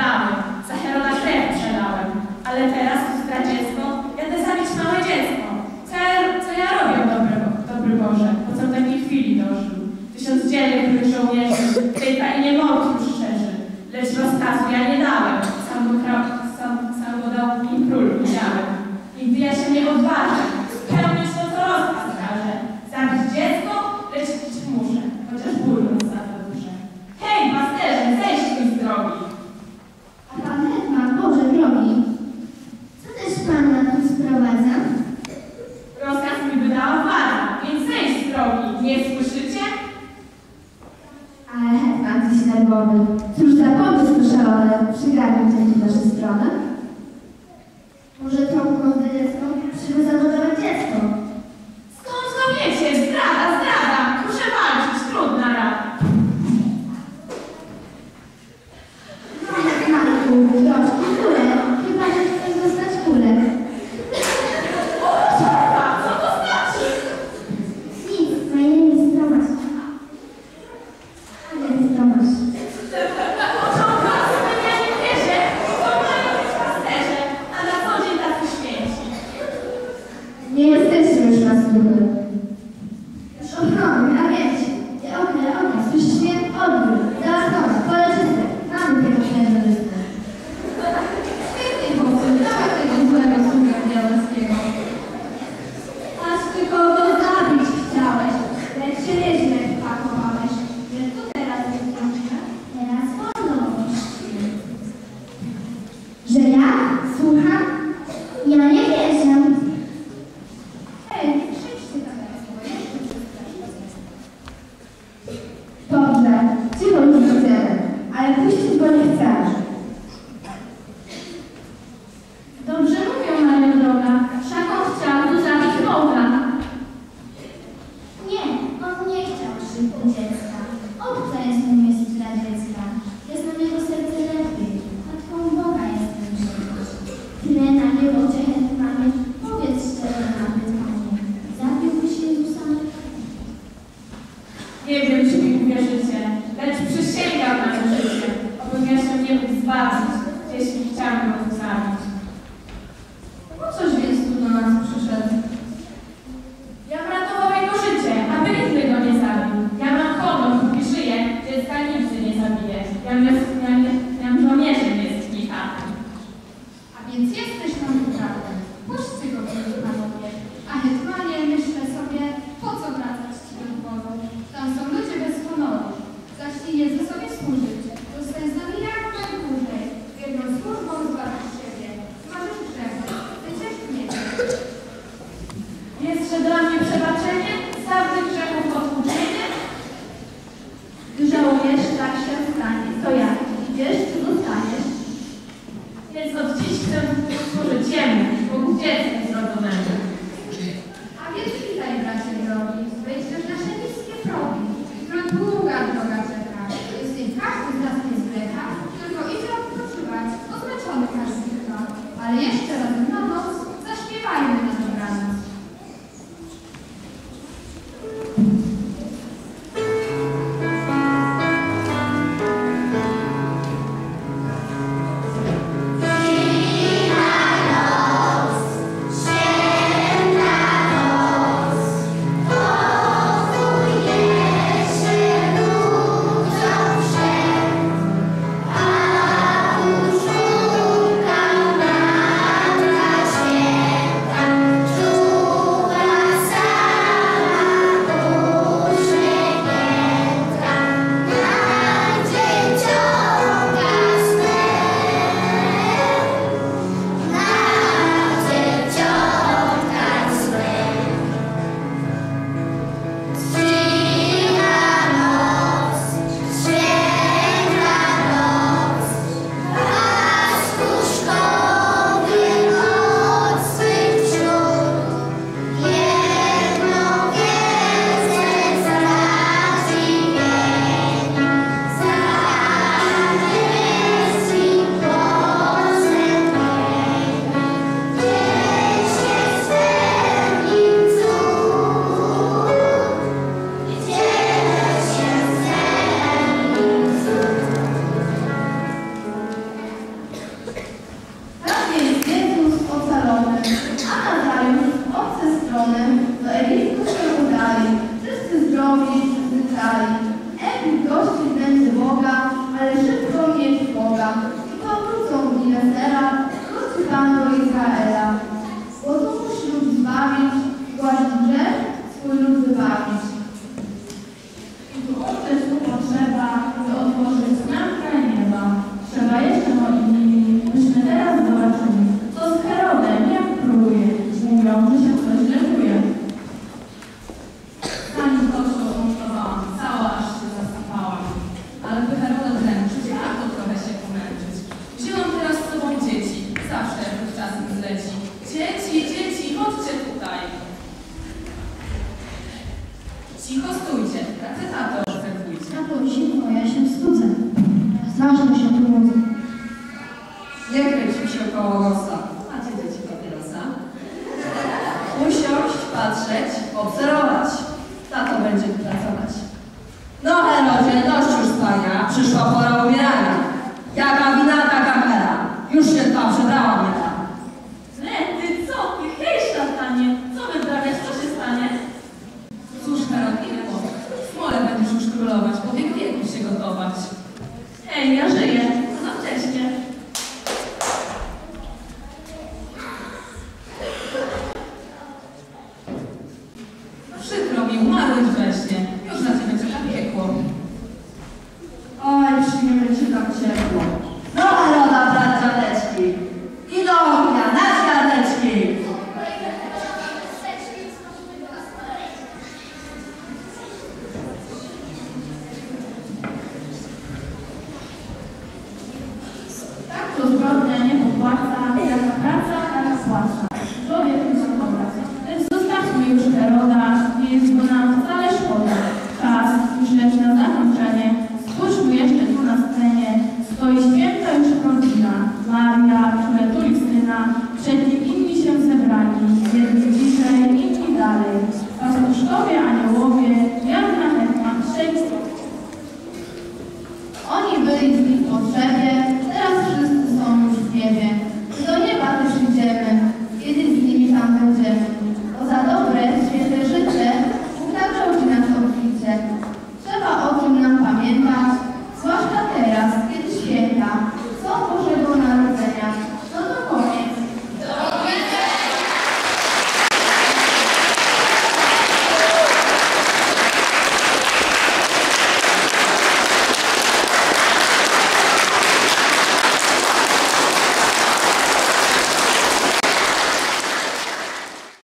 Dałem, za Herona krew przelałem, ale teraz za dziecko jadę zabić małe dziecko. Co ja, co ja robię, dobry, dobry Boże, po co w takiej chwili dożył? Tysiąc dzielny których żołnierzy, tej tajnie mordu szczerzy, lecz rozkazu ja nie dałem, sam go, sam, sam go dał im król, widziałem. Nigdy ja się nie odważę, just look at dziecka. Obca jest mu myśl dla dziecka. Ja znam jego serce lepiej. Matką Boga jestem przecież. Chwilę na niebo cię mamy. Powiedz szczerze na pytanie. Zabiłbyś Jezusa? Nie wiem, czy mi uwierzycie, lecz przysięgam na to życie. Obowiązek mnie zbawić, jeśli chciałam Вальнес. Yes, Marcos. Ej, ja zbrodnia nie popłaca, jaka praca, taka płaca.